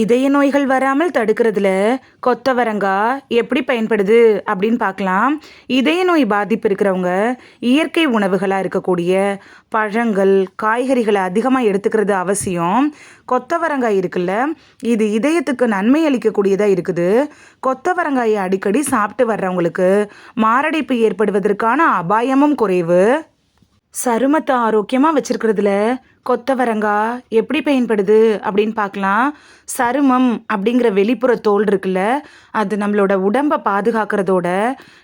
இதய நோய்கள் வராமல் தடுக்கிறதுல கொத்தவரங்காய் எப்படி பயன்படுது அப்படின்னு பார்க்கலாம். இதய நோய் பாதிப்பு இருக்கிறவங்க இயற்கை உணவுகளாக இருக்கக்கூடிய பழங்கள் காய்கறிகளை அதிகமாக எடுத்துக்கிறது அவசியம். கொத்தவரங்காய் இருக்குல்ல இது இதயத்துக்கு நன்மை அளிக்கக்கூடியதாக இருக்குது. கொத்தவரங்காயை அடிக்கடி சாப்பிட்டு வர்றவங்களுக்கு மாரடைப்பு ஏற்படுவதற்கான அபாயமும் குறைவு. சருமத்தை ஆரோக்கியமாக வச்சிருக்கிறதுல? கொத்தவரங்காய் எப்படி பயன்படுது அப்படின்னு பார்க்கலாம். சருமம் அப்படிங்கிற வெளிப்புற தோல் இருக்குல்ல அது நம்மளோட உடம்பை பாதுகாக்கிறதோட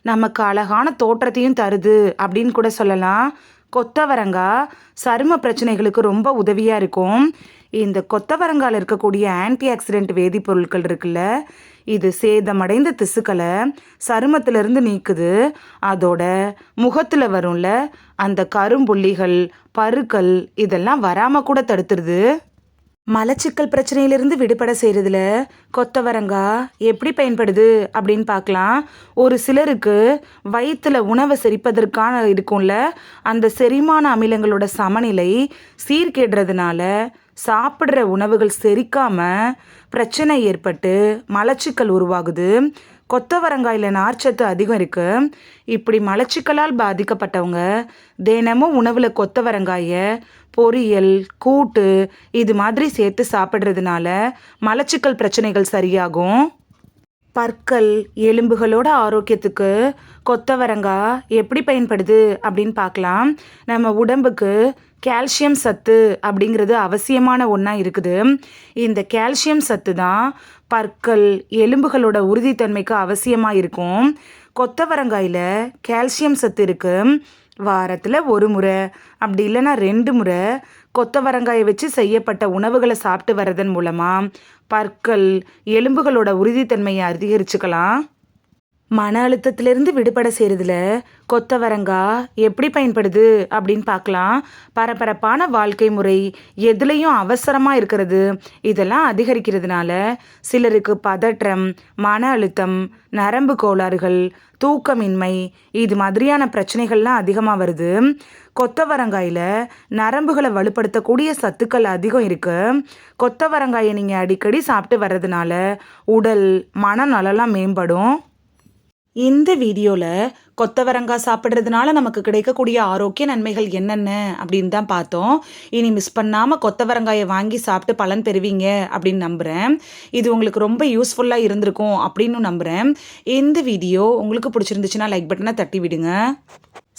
நமக்கு அழகான தோற்றத்தையும் தருது அப்படின்னு கூட சொல்லலாம். கொத்தவரங்காய் சரும பிரச்சனைகளுக்கு ரொம்ப உதவியாக இருக்கும். இந்த கொத்தவரங்காயில் இருக்கக்கூடிய ஆன்டி ஆக்சிடென்ட் வேதிப்பொருட்கள் இருக்குல்ல இது சேதமடைந்த திசுக்களை சருமத்திலிருந்து நீக்குது. அதோட முகத்தில் வரும்ல அந்த கரும்புள்ளிகள் பருக்கள் இதெல்லாம் வராமல் கூட தடுத்துருது. மலச்சிக்கல் பிரச்சனையிலிருந்து விடுபட செய்கிறதுல கொத்தவரங்காய் எப்படி பயன்படுது அப்படின்னு பார்க்கலாம். ஒரு சிலருக்கு வயிற்றில் உணவை செரிப்பதற்கான இருக்கும்ல அந்த செரிமான அமிலங்களோட சமநிலை சீர்கேடுறதுனால சாப்பிட்ற உணவுகள் செரிக்காமல் பிரச்சனை ஏற்பட்டு மலச்சிக்கல் உருவாகுது. கொத்தவரங்காயில் நார்ச்சத்து அதிகம் இருக்குது இப்படி மலச்சிக்கலால் பாதிக்கப்பட்டவங்க தினமும் உணவில் கொத்தவரங்காயை பொரியல் கூட்டு இது மாதிரி சேர்த்து சாப்பிட்றதுனால மலச்சிக்கல் பிரச்சனைகள் சரியாகும். பற்கள் எலும்புகளோட ஆரோக்கியத்துக்கு கொத்தவரங்காய் எப்படி பயன்படுது அப்படின்னு பார்க்கலாம். நம்ம உடம்புக்கு கால்சியம் சத்து அப்படிங்கிறது அவசியமான ஒன்றா இருக்குது. இந்த கால்சியம் சத்து தான் பற்கள் எலும்புகளோட உறுதித்தன்மைக்கு அவசியமாக இருக்கும். கொத்தவரங்காயில் கால்சியம் சத்து இருக்குது வாரத்தில் ஒரு முறை அப்படி இல்லைன்னா ரெண்டு முறை கொத்தவரங்காயை வச்சு செய்யப்பட்ட உணவுகளை சாப்பிட்டு வர்றதன் மூலமாக பற்கள் எலும்புகளோட உறுதித்தன்மையை அதிகரிச்சுக்கலாம். மன அழுத்தத்திலிருந்து விடுபட செய்கிறதுல கொத்தவரங்காய் எப்படி பயன்படுது அப்படின்னு பார்க்கலாம். பரபரப்பான வாழ்க்கை முறை எதுலேயும் அவசரமாக இருக்கிறது. இதெல்லாம் அதிகரிக்கிறதுனால சிலருக்கு பதற்றம் மன அழுத்தம் நரம்பு கோளாறுகள் தூக்கமின்மை இது மாதிரியான பிரச்சனைகள்லாம் அதிகமாக வருது. கொத்தவரங்காயில் நரம்புகளை வலுப்படுத்தக்கூடிய சத்துக்கள் அதிகம் இருக்குது கொத்தவரங்காயை நீங்கள் அடிக்கடி சாப்பிட்டு வர்றதுனால உடல் மனநலம்லாம் மேம்படும். இந்த வீடியோவில் கொத்தவரங்காய் சாப்பிட்றதுனால நமக்கு கிடைக்கக்கூடிய ஆரோக்கிய நன்மைகள் என்னென்ன அப்படின்னு தான் பார்த்தோம். இனி மிஸ் பண்ணாமல் கொத்தவரங்காயை வாங்கி சாப்பிட்டு பலன் பெறுவீங்க அப்படின்னு நம்புகிறேன் இது உங்களுக்கு ரொம்ப யூஸ்ஃபுல்லாக இருந்திருக்கும் அப்படின்னு நம்புகிறேன் இந்த வீடியோ உங்களுக்கு பிடிச்சிருந்துச்சுன்னா லைக் பட்டனை தட்டி விடுங்க.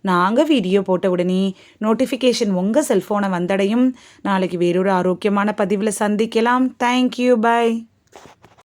நாங்கள் வீடியோ போட்ட உடனே நோட்டிஃபிகேஷன் உங்கள் செல்ஃபோனை வந்தடையும். நாளைக்கு வேறொரு ஆரோக்கியமான பதிவில் சந்திக்கலாம். Thank you bye